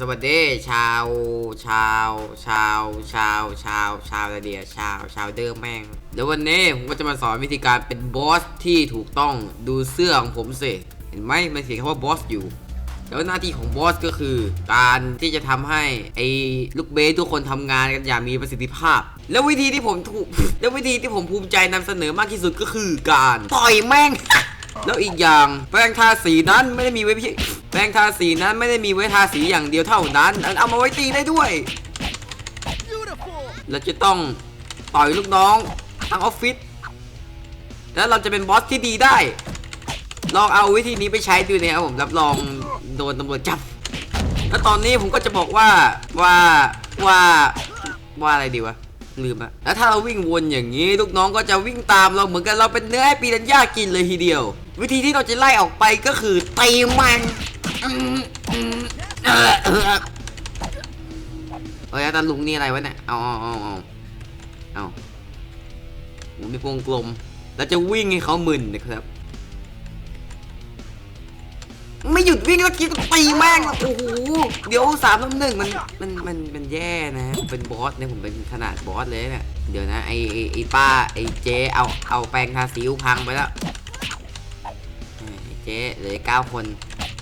สวัสดีชาวชาวชาวชาวชาวชาวเดียชาวชาวเดิมแม่งเดี๋ยววันนี้ผมก็จะมาสอนวิธีการเป็นบอสที่ถูกต้องดูเสื้อของผมสิเห็นไหมมันเขียนคำว่าบอสอยู่แล้วหน้าที่ของบอสก็คือการที่จะทำให้ไอ้ลูกเบสทุกคนทำงานกันอย่างมีประสิทธิภาพ แล้ววิธีที่ผมถูกแล้ววิธีที่ผมภูมิใจนำเสนอมากที่สุดก็คือการต่อยแม่ง แล้วอีกอย่างแป้งทาสีนั้นไม่ได้มีไว้เพียง แป้งทาสีนั้นไม่ได้มีไว้ทาสีอย่างเดียวเท่านั้นเอามาไว้ตีได้ด้วย เราจะต้องต่อยลูกน้องทั้งออฟฟิศแล้วเราจะเป็นบอสที่ดีได้ ลองเอาวิธีนี้ไปใช้ดูนะครับผมรับรองโดนตำรวจจับ แล้วตอนนี้ผมก็จะบอกว่าว่าว่าว่าอะไรดีวะลืมอะแล้วถ้าเราวิ่งวนอย่างนี้ ลูกน้องก็จะวิ่งตามเราเหมือนกันเราเป็นเนื้อให้ปีนันยากินเลยทีเดียว วิธีที่เราจะไล่ออกไปก็คือตีมัน เออเออเอ้ยตาลุงนี่อะไรวะเนี่ย เอาเอาเอาเอาเอาผมมีวงกลม แล้วจะวิ่งให้เขามึนนะครับ ไม่หยุดวิ่งแล้วกินตีแม่งโอ้โห เดี๋ยวสามน้ำหนึ่งมันมันมันมันแย่นะ เป็นบอสเนี่ยผมเป็นขนาดบอสเลยเนี่ย เดี๋ยวนะไอไอไอป้าไอเจ๊เอาเอาแปรงทาสีพังไปแล้วเจ๊เหลือเก้าคน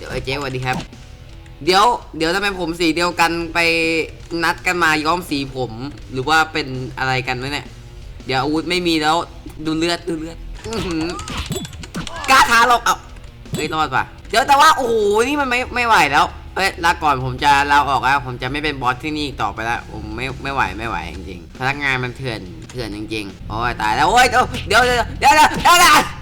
ดี๋ยวไอเจ๊สวัสดีครับ เดี๋ยว เดี๋ยวทำไมผมสีเดียวกันไปนัดกันมาย้อมสีผม หรือว่าเป็นอะไรกันวะเนี่ย เดี๋ยวอาวุธไม่มีแล้วดูเลือดดูเลือดอื้อหือกล้าท้าเราเอาเฮ้ยรอดป่ะ เดี๋ยวแต่ว่าโอ้โหนี่มันไม่ไม่ไหวแล้วเอ้ยลาก่อนผมจะลาออกแล้วผมจะไม่เป็นบอสที่นี่อีกต่อไปแล้วผมไม่ไม่ไหวไม่ไหวจริงๆพนักงานมันเถื่อนเถื่อนจริงๆโอ้ยตายแล้วโอ้ยเดี๋ยวเดี๋ยวเดี๋ยวเดี๋ยวเดี๋ยว